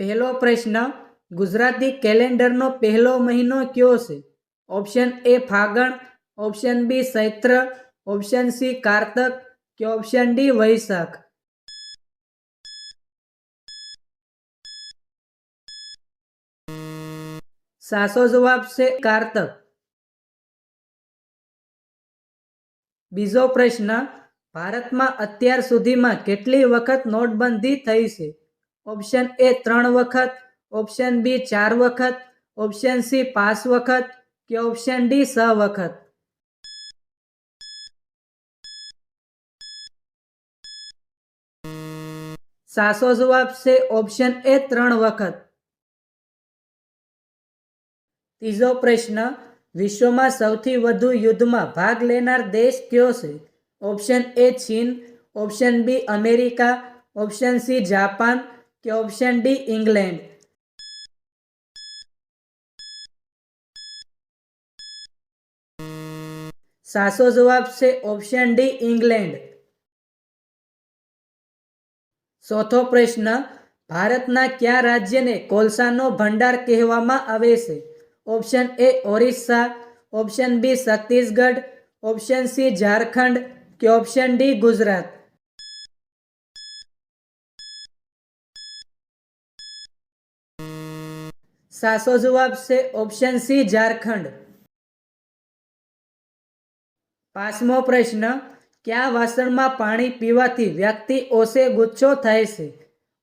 પહેલો પ્રશ્ન, ગુજરાતી કેલેન્ડરનો પહેલો મહિનો કયો છે? ઓપ્શન એ ફાગણ, ઓપ્શન બી ચૈત્ર, ઓપ્શન સી કારતક, કે ઓપ્શન ડી વૈશાખ? સાચો જવાબ છે કારતક. બીજો પ્રશ્ન, ભારતમાં અત્યાર સુધીમાં કેટલી વખત નોટબંધી થઈ છે? ઓપ્શન એ ત્રણ વખત. ઓપ્શન બી ચાર વખત. ઓપ્શન સી પાંચ વખત. કે ઓપ્શન ડી છ વખત. સાચો જવાબ છે ઓપ્શન એ ત્રણ વખત. ત્રીજો પ્રશ્ન, વિશ્વમાં સૌથી વધુ યુદ્ધમાં ભાગ લેનાર દેશ કયો છે? ઓપ્શન એ ચીન. Option B America. Option C Japan. કે ઓપ્શન ડી ઇંગ્લેન્ડ સાચો જવાબ છે ઓપ્શન ડી ઇંગ્લેન્ડ ચોથો પ્રશ્ન, ભારતના કયા રાજ્યને કોલસાનો ભંડાર કહેવામાં આવે છે? Option A Orissa. Option B Chhattisgarh. Option C Jharkhand. કે ઓપ્શન ડી ગુજરાત. સાચો જવાબ છે ઓપ્શન સી ઝારખંડ. પાંચમો પ્રશ્ન, કયા વાસણમાં પાણી પીવાથી વ્યક્તિ ઓછે ગુચ્છો થાય છે?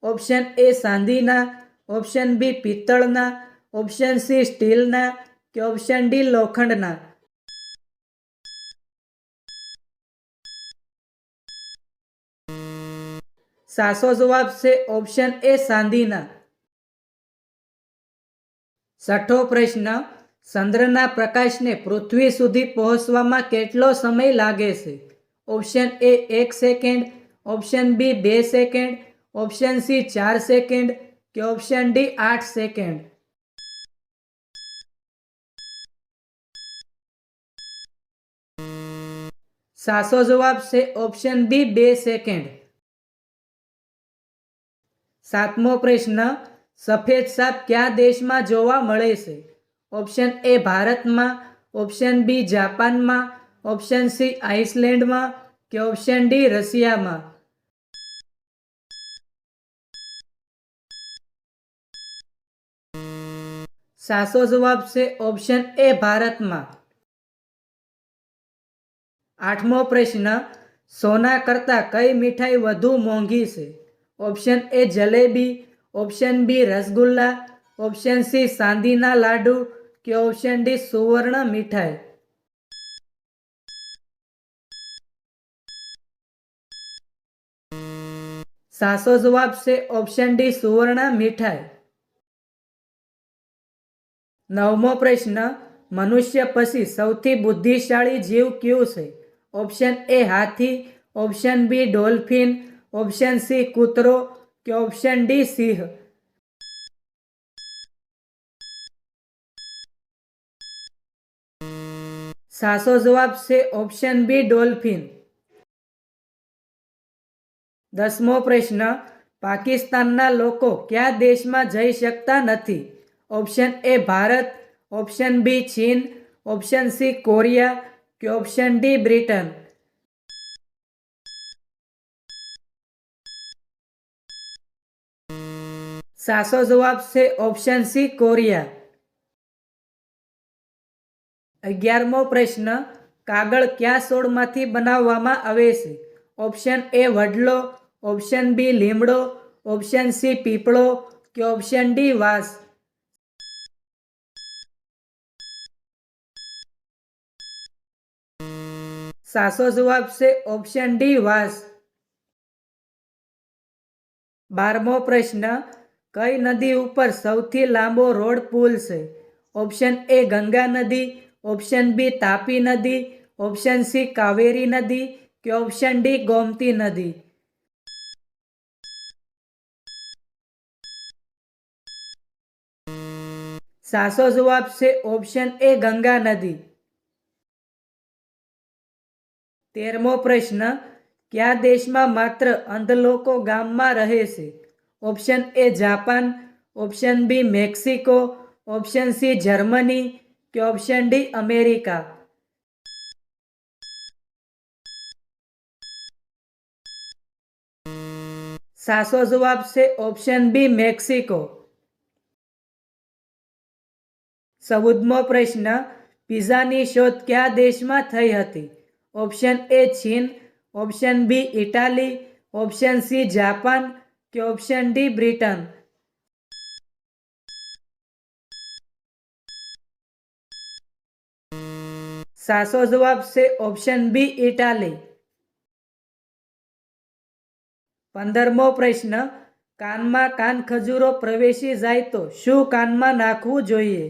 ઓપ્શન એ સાંધીના. ઓપ્શન બી પિત્તળના. ઓપ્શન સી સ્ટીલના કે ઓપ્શન ડી લોખંડના? સાચો જવાબ છે ઓપ્શન એ ચાંદીના છઠ્ઠો પ્રશ્ન, ચંદ્રના પ્રકાશને પૃથ્વી સુધી પહોંચવામાં કેટલો સમય લાગે છે? ઓપ્શન એ એક સેકન્ડ, ઓપ્શન બી બે સેકન્ડ, ઓપ્શન સી ચાર સેકન્ડ કે ઓપ્શન ડી આઠ સેકન્ડ? સાચો જવાબ છે ઓપ્શન બી બે સેકન્ડ. સાતમો પ્રશ્ન સફેદ સાપ કયા દેશમાં જોવા મળે છે? ઓપ્શન એ ભારતમાં, ઓપ્શન બી જાપાનમાં, ઓપ્શન સી આઇસલેન્ડમાં કે ઓપ્શન ડી રશિયામાં? સાચો જવાબ છે ઓપ્શન એ ભારતમાં. આઠમો પ્રશ્ન, સોના કરતાં કઈ મીઠાઈ વધુ મોંઘી છે? Option A jalebi option B rasgulla option C સાંદીના laddu કે ઓપ્શન ડી સુવર્ણ મીઠાઈ સાચો જવાબ છે ઓપ્શન ડી સુવર્ણ મીઠાઈ નવમો પ્રશ્ન મનુષ્ય પછી સૌથી બુદ્ધિશાળી જીવ કયું છે option A Hathi option B dolphin option C કૂતરો કે ઓપ્શન ડી સિંહ સાચો જવાબ છે ઓપ્શન બી ડોલ્ફિન દસમો પ્રશ્ન પાકિસ્તાનના લોકો કયા દેશમાં જઈ શકતા નથી? Option A Bharat option B ચીન ઓપ્શન સી કોરિયા કે ઓપ્શન ડી બ્રિટન? સાચો જવાબ છે ઓપ્શન સી કોરિયા. અગિયારમો પ્રશ્ન, કાગળ કયા છોડમાંથી બનાવવામાં આવે છે? ઓપ્શન એ વડલો ઓપ્શન બી લીમડો ઓપ્શન સી પીપળો કે ઓપ્શન ડી વાસ? સાચો જવાબ છે ઓપ્શન ડી વાસ. બારમો પ્રશ્ન કઈ નદી ઉપર સૌથી લાંબો રોડ પુલ છે? ઓપ્શન એ ગંગા નદી, ઓપ્શન બી તાપી નદી, ઓપ્શન સી કાવેરી નદી કે ઓપ્શન ડી ગોમતી નદી? સાચો જવાબ છે ઓપ્શન એ ગંગા નદી. તેરમો પ્રશ્ન, કયા દેશમાં માત્ર અંધ લોકો ગામમાં રહે છે? Option A Japan option B Mexico option C Germany કે ઓપ્શન ડી અમેરિકા સાચો જવાબ છે ઓપ્શન બી મેક્સિકો ચૌદમો પ્રશ્ન પિઝાની શોધ કયા દેશમાં થઈ હતી ઓપ્શન એ ચીન option B Italy option C Japan કે ઓપ્શન ડી બ્રિટન સાચો જવાબ છે ઓપ્શન બી ઇટાલી પંદરમો પ્રશ્ન, કાનમાં કાન ખજૂરો પ્રવેશી જાય તો શું કાનમાં નાખવું જોઈએ?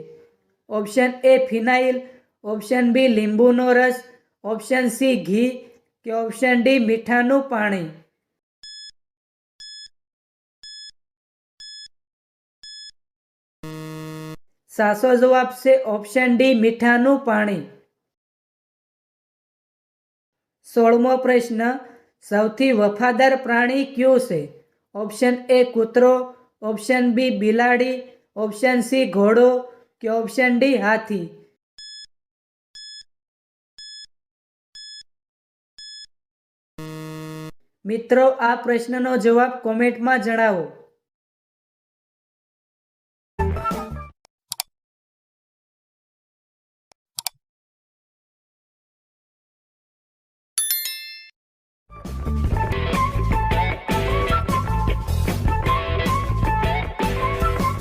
Option A phenyl. Option B લીંબુનો રસ. ઓપ્શન સી ઘી. કે ઓપ્શન ડી મીઠાનું પાણી. સાચો જવાબ છે ઓપ્શન ડી મીઠાનું પાણી. સોળમો પ્રશ્ન, સૌથી વફાદાર પ્રાણી કયું છે? ઓપ્શન એ કૂતરો ઓપ્શન બી બિલાડી ઓપ્શન સી ઘોડો કે ઓપ્શન ડી હાથી? મિત્રો, આ પ્રશ્નનો જવાબ કોમેન્ટમાં જણાવો.